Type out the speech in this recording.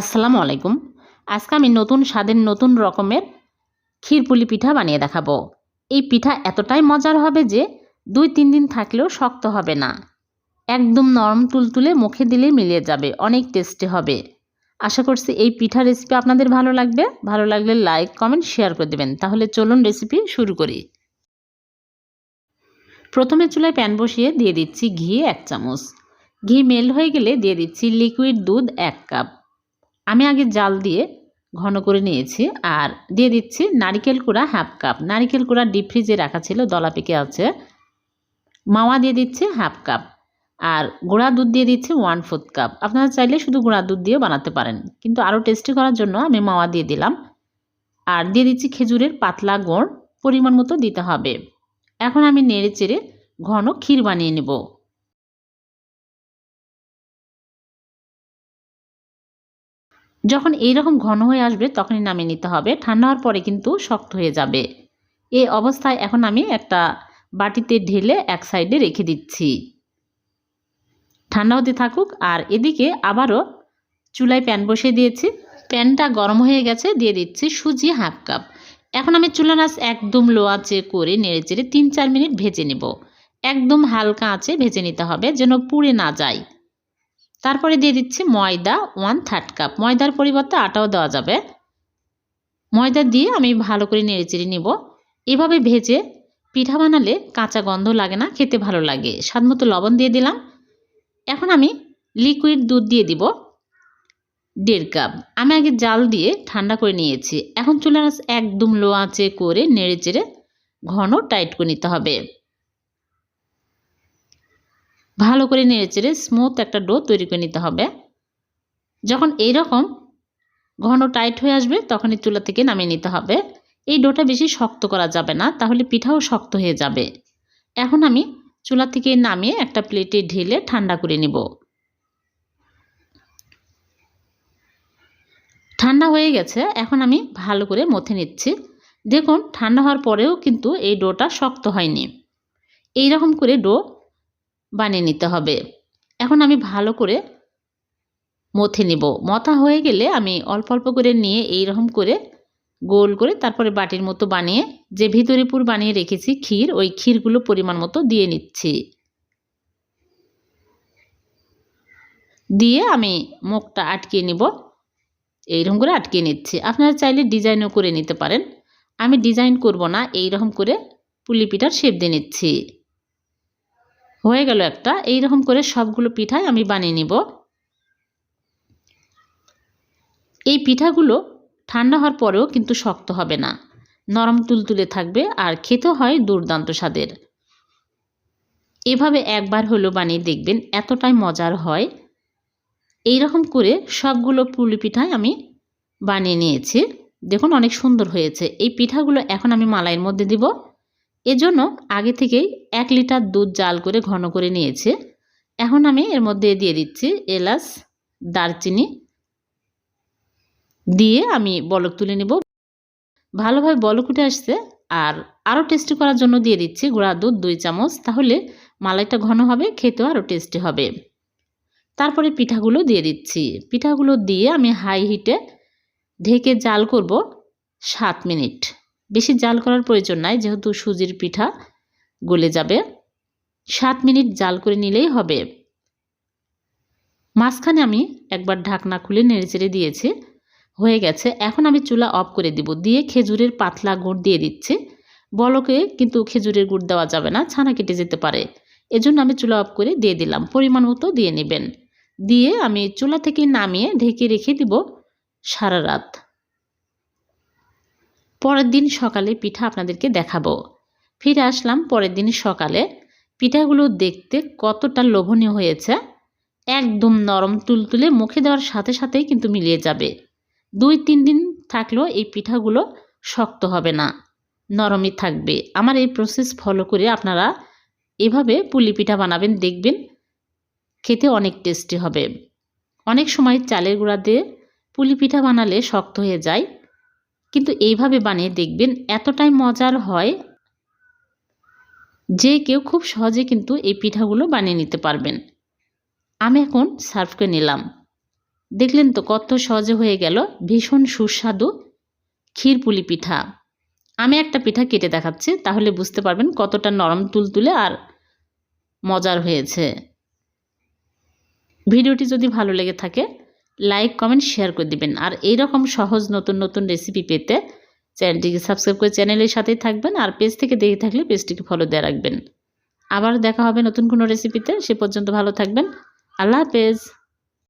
আসসালামু আলাইকুম। আজকে আমি নতুন স্বাদের নতুন রকমের ক্ষীরপুলি পিঠা বানিয়ে দেখাবো। এই পিঠা এতটাই মজার হবে যে দুই তিন দিন থাকলেও শক্ত হবে না। একদম নরম তুলতুলে মুখে দিলেই মিলিয়ে যাবে, অনেক টেস্টি হবে। আশা করছি এই পিঠা রেসিপি আপনাদের ভালো লাগবে। ভালো লাগলে লাইক কমেন্ট শেয়ার করে দেবেন। তাহলে চলুন রেসিপি শুরু করি। প্রথমে চুলায় প্যান বসিয়ে দিয়ে দিচ্ছি ঘি এক চামচ। ঘি মেল হয়ে গেলে দিয়ে দিচ্ছি লিকুইড দুধ এক কাপ আমি আগে জাল দিয়ে ঘন করে নিয়েছি আর দিয়ে দিচ্ছি নারিকেল কুড়া হাফ কাপ নারিকেল কুড়া ডিপ ফ্রিজে রাখা ছিল, দলা পেকে আছে। মাওয়া দিয়ে দিচ্ছি হাফ কাপ আর গুঁড়া দুধ দিয়ে দিচ্ছি ওয়ান ফোর্থ কাপ আপনারা চাইলে শুধু গুঁড়া দুধ দিয়ে বানাতে পারেন, কিন্তু আরও টেস্টি করার জন্য আমি মাওয়া দিয়ে দিলাম। আর দিয়ে দিচ্ছি খেজুরের পাতলা গুড়, পরিমাণ মতো দিতে হবে। এখন আমি নেড়ে চেড়ে ঘন ক্ষীর বানিয়ে নেব। যখন এই রকম ঘন হয়ে আসবে, তখনই নামিয়ে নিতে হবে। ঠান্ডা হওয়ার পরে কিন্তু শক্ত হয়ে যাবে। এই অবস্থায় এখন আমি একটা বাটিতে ঢেলে এক সাইডে রেখে দিচ্ছি। ঠান্ডা হতে থাকুক। আর এদিকে আবারও চুলায় প্যান বসিয়ে দিয়েছি। প্যানটা গরম হয়ে গেছে, দিয়ে দিচ্ছি সুজি হাফ কাপ। এখন আমি চুলা নাচ একদম লো আঁচে করে নেড়ে চেড়ে তিন চার মিনিট ভেজে নেব। একদম হালকা আঁচে ভেজে নিতে হবে যেন পুড়ে না যায়। তারপরে দিয়ে দিচ্ছি ময়দা ওয়ান থার্ড কাপ ময়দার পরিবর্তে আটাও দেওয়া যাবে। ময়দা দিয়ে আমি ভালো করে নেড়েচেড়ে নেব। এভাবে ভেজে পিঠা বানালে কাঁচা গন্ধ লাগে না, খেতে ভালো লাগে। স্বাদ মতো লবণ দিয়ে দিলাম। এখন আমি লিকুইড দুধ দিয়ে দিব, দেড় কাপ আমি আগে জাল দিয়ে ঠান্ডা করে নিয়েছি। এখন চুলা একদম লো আঁচে করে নেড়ে চেড়ে ঘন টাইট করে নিতে হবে। ভালো করে নেড়ে চেড়ে স্মুথ একটা ডো তৈরি করে নিতে হবে। যখন এই রকম ঘন টাইট হয়ে আসবে, তখনই চুলা থেকে নামিয়ে নিতে হবে। এই ডোটা বেশি শক্ত করা যাবে না, তাহলে পিঠাও শক্ত হয়ে যাবে। এখন আমি চুলা থেকে নামিয়ে একটা প্লেটে ঢেলে ঠান্ডা করে নেব। ঠান্ডা হয়ে গেছে, এখন আমি ভালো করে মথে নিচ্ছি। দেখুন, ঠান্ডা হওয়ার পরেও কিন্তু এই ডোটা শক্ত হয়নি। এই রকম করে ডো বানিয়ে নিতে হবে। এখন আমি ভালো করে মথে নিব। মথা হয়ে গেলে আমি অল্প অল্প করে নিয়ে এই রকম করে গোল করে তারপরে বাটির মতো বানিয়ে, যে ভিতরে পুর বানিয়ে রেখেছি ক্ষীর, ওই ক্ষীরগুলো পরিমাণ মতো দিয়ে নিচ্ছি। দিয়ে আমি মুখটা আটকে নিব। এইরকম করে আটকে নিচ্ছি। আপনারা চাইলে ডিজাইনও করে নিতে পারেন। আমি ডিজাইন করব না এই রকম করে পুলি পিঠার শেপ দিয়ে নিচ্ছি। হয়ে গেল একটা। এই রকম করে সবগুলো পিঠাই আমি বানিয়ে নিব। এই পিঠাগুলো ঠান্ডা হওয়ার পরেও কিন্তু শক্ত হবে না। নরম তুলতুলে থাকবে আর খেতে হয় দুর্দান্ত স্বাদের। এভাবে একবার হলো বানিয়ে দেখবেন এতটাই মজার হয়। এই রকম করে সবগুলো পুলি পিঠাই আমি বানিয়ে নিয়েছি। দেখুন অনেক সুন্দর হয়েছে। এই পিঠাগুলো এখন আমি মালাইয়ের মধ্যে দিব। এজন্য আগে থেকেই এক লিটার দুধ জাল করে ঘন করে নিয়েছে। এখন আমি এর মধ্যে দিয়ে দিচ্ছি এলাচ, দারচিনি। দিয়ে আমি বলক তুলে নেব। ভালোভাবে বলক উঠে আসছে আর আরও টেস্টি করার জন্য দিয়ে দিচ্ছি গুঁড়া দুধ দুই চামচ। তাহলে মালাইটা ঘন হবে, খেতেও আরও টেস্টি হবে। তারপরে পিঠাগুলো দিয়ে দিচ্ছি। পিঠাগুলো দিয়ে আমি হাই হিটে ঢেকে জাল করব সাত মিনিট। বেশি জাল করার প্রয়োজন নাই, যেহেতু সুজির পিঠা গলে যাবে। সাত মিনিট জাল করে নিলেই হবে। মাঝখানে আমি একবার ঢাকনা খুলে নেড়েচেড়ে দিয়েছি। হয়ে গেছে। এখন আমি চুলা অফ করে দিব। দিয়ে খেজুরের পাতলা গুড় দিয়ে দিচ্ছি। বলকে কিন্তু খেজুরের গুড় দেওয়া যাবে না, ছানা কেটে যেতে পারে। এজন্য আমি চুলা অফ করে দিয়ে দিলাম। পরিমাণ মতো দিয়ে নেবেন। দিয়ে আমি চুলা থেকে নামিয়ে ঢেকে রেখে দিব সারা রাত। পরের দিন সকালে পিঠা আপনাদেরকে দেখাবো। ফিরে আসলাম পরের দিন সকালে। পিঠাগুলো দেখতে কতটা লোভনীয় হয়েছে। একদম নরম তুলতুলে মুখে দেওয়ার সাথে সাথেই কিন্তু মিলিয়ে যাবে। দুই, তিন দিন থাকলেও এই পিঠাগুলো শক্ত হবে না। নরমই থাকবে। আমার এই প্রসেস ফলো করে আপনারা এভাবে পুলি পিঠা বানাবেন, দেখবেন খেতে অনেক টেস্টি হবে। অনেক সময় চালের গুঁড়া দিয়ে পুলি পিঠা বানালে শক্ত হয়ে যায়। কিন্তু এইভাবে বানিয়ে দেখবেন এতটাই মজার হয় যে কেউ খুব সহজে কিন্তু এই পিঠাগুলো বানিয়ে নিতে পারবেন। আমি এখন সার্ভ করে নিলাম। দেখলেন তো কত সহজে হয়ে গেল। ভীষণ সুস্বাদু ক্ষীরপুলি পিঠা। আমি একটা পিঠা কেটে দেখাচ্ছি, তাহলে বুঝতে পারবেন কতটা নরম তুলতুলে আর মজার হয়েছে। ভিডিওটি যদি ভালো লেগে থাকে লাইক কমেন্ট শেয়ার করে দিবেন। আর এইরকম সহজ নতুন নতুন রেসিপি পেতে চ্যানেলটিকে সাবস্ক্রাইব করে চ্যানেলের সাথেই থাকবেন আর পেজ থেকে দেখে থাকলে পেজটিকে ফলো দিয়ে রাখবেন। আবার দেখা হবে নতুন কোনো রেসিপিতে সে পর্যন্ত ভালো থাকবেন। আল্লাহ হাফেজ।